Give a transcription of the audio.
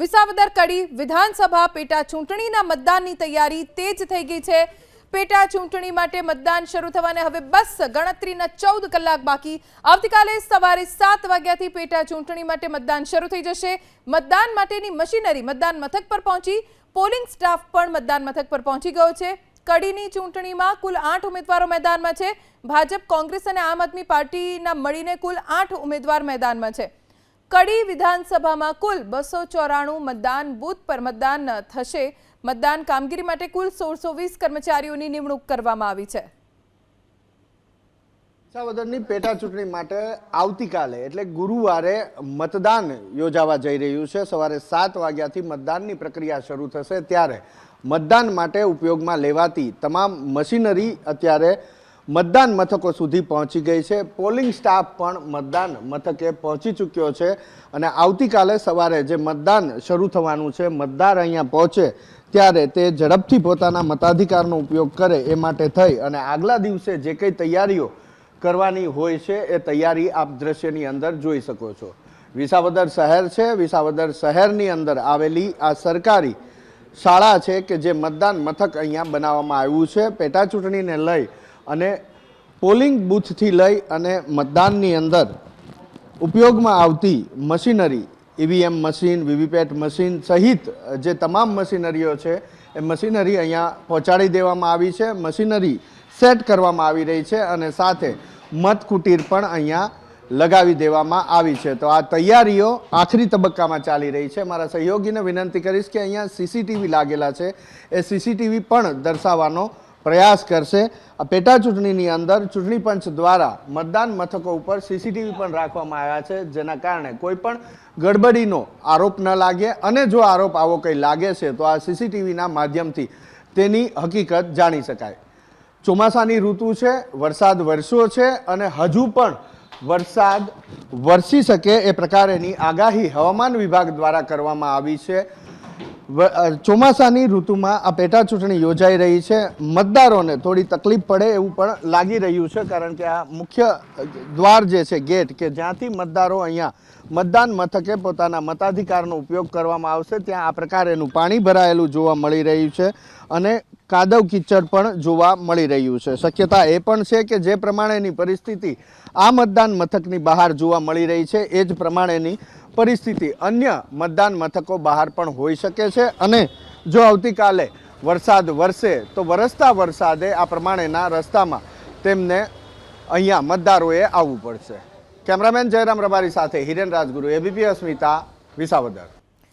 વિસાવદર કડી વિધાનસભા પેટા ચૂંટણીના મતદાનની તૈયારી તેજ થઈ ગઈ છે. પેટા ચૂંટણી માટે મતદાન શરૂ થવાને હવે બસ ગણતરીના ચૌદ કલાક બાકી. આવતીકાલે સવારે સાત વાગ્યાથી પેટા ચૂંટણી માટે મતદાન શરૂ થઈ જશે. મતદાન માટેની મશીનરી મતદાન મથક પર પહોંચી. પોલિંગ સ્ટાફ પણ મતદાન મથક પર પહોંચી ગયો છે. કડીની ચૂંટણીમાં કુલ આઠ ઉમેદવારો મેદાનમાં છે. ભાજપ, કોંગ્રેસ અને આમ આદમી પાર્ટીના મળીને કુલ આઠ ઉમેદવાર મેદાનમાં છે. કડી વિધાનસભામાં કુલ બસો ચોરાણું મતદાન બૂથ પર મતદાન થશે. મતદાન કામગીરી માટે કુલ સોળસો વીસ કર્મચારીઓની નિમણૂક કરવામાં આવી છે. સાવદરની પેટા ચૂંટણી માટે આવતીકાલે એટલે ગુરુવારે મતદાન યોજાવા જઈ રહ્યું છે. સવારે સાત વાગ્યાથી મતદાનની પ્રક્રિયા શરૂ થશે. ત્યારે મતદાન માટે ઉપયોગમાં લેવાતી તમામ મશીનરી અત્યારે મતદાન મથકો સુધી પહોંચી ગઈ છે. પોલિંગ સ્ટાફ પણ મતદાન મથકે પહોંચી ચૂક્યો છે અને આવતીકાલે સવારે જે મતદાન શરૂ થવાનું છે, મતદાર અહીંયા પહોંચે ત્યારે તે ઝડપથી પોતાના મતાધિકારનો ઉપયોગ કરે એ માટે થઈ અને આગલા દિવસે જે કંઈ તૈયારીઓ કરવાની હોય છે એ તૈયારી આપ દ્રશ્યની અંદર જોઈ શકો છો. વિસાવદર શહેર છે. વિસાવદર શહેરની અંદર આવેલી આ સરકારી શાળા છે કે જે મતદાન મથક અહીંયા બનાવવામાં આવ્યું છે. પેટા ચૂંટણીને લઈ અને પોલિંગ બૂથથી લઈ અને મતદાનની અંદર ઉપયોગમાં આવતી machinery EVM machine, VVPAT machine સહિત જે તમામ મશીનરીઓ છે, એ મશીનરી અહીંયા પહોંચાડી દેવામાં આવી છે. મશીનરી સેટ કરવામાં આવી રહી છે અને સાથે મત કુટીર પણ અહીંયા લગાવી દેવામાં આવી છે. તો આ તૈયારીઓ આખરી તબક્કામાં ચાલી રહી છે. મારા સહયોગીને વિનંતી કરીશ કે અહીંયા સીસીટીવી લાગેલા છે. એ સીસીટીવી પણ દર્શાવવાનો પ્રયાસ કરશે. આ પેટા ચૂંટણીની અંદર ચૂંટણી પંચ દ્વારા મતદાન મથકો ઉપર સીસીટીવી પણ રાખવામાં આવ્યા છે, જેના કારણે કોઈ પણ ગડબડીનો આરોપ ન લાગે. અને જો આરોપ આવો કંઈ લાગે છે, તો આ સીસીટીવીના માધ્યમથી તેની હકીકત જાણી શકાય. ચોમાસાની ઋતુ છે, વરસાદ વરસ્યો છે, અને હજુ પણ વરસાદ વરસી શકે એ પ્રકારેની આગાહી હવામાન વિભાગ દ્વારા કરવામાં આવી છે. ચોમાસાની ઋતુમાં આ પેટા ચૂંટણી યોજાઈ રહી છે. મતદારોને થોડી તકલીફ પડે એવું પણ લાગી રહ્યું છે, કારણ કે આ મુખ્ય દ્વાર જે છે, ગેટ કે જ્યાંથી મતદારો અહીંયા મતદાન મથકે પોતાના મતાધિકારનો ઉપયોગ કરવામાં આવશે, ત્યાં આ પ્રકારેનું પાણી ભરાયેલું જોવા મળી રહ્યું છે અને કાદવ કિચડ પણ જોવા મળી રહ્યું છે. શક્યતા એ પણ છે કે જે પ્રમાણેની પરિસ્થિતિ આ મતદાન મથકની બહાર જોવા મળી રહી છે, એ જ પ્રમાણેની પરિસ્થિતિ અન્ય મતદાન મથકો બહાર પણ હોઈ શકે છે અને જો આવતીકાલે વરસાદ વરસે તો વરસતા વરસાદે આ પ્રમાણેના રસ્તામાં તેમને અહીંયા મતદારોએ આવવું પડશે. કેમેરામેન જયરામ રબારી સાથે હિરેન રાજગુરુ, એબીપી અસ્મિતા, વિસાવદર.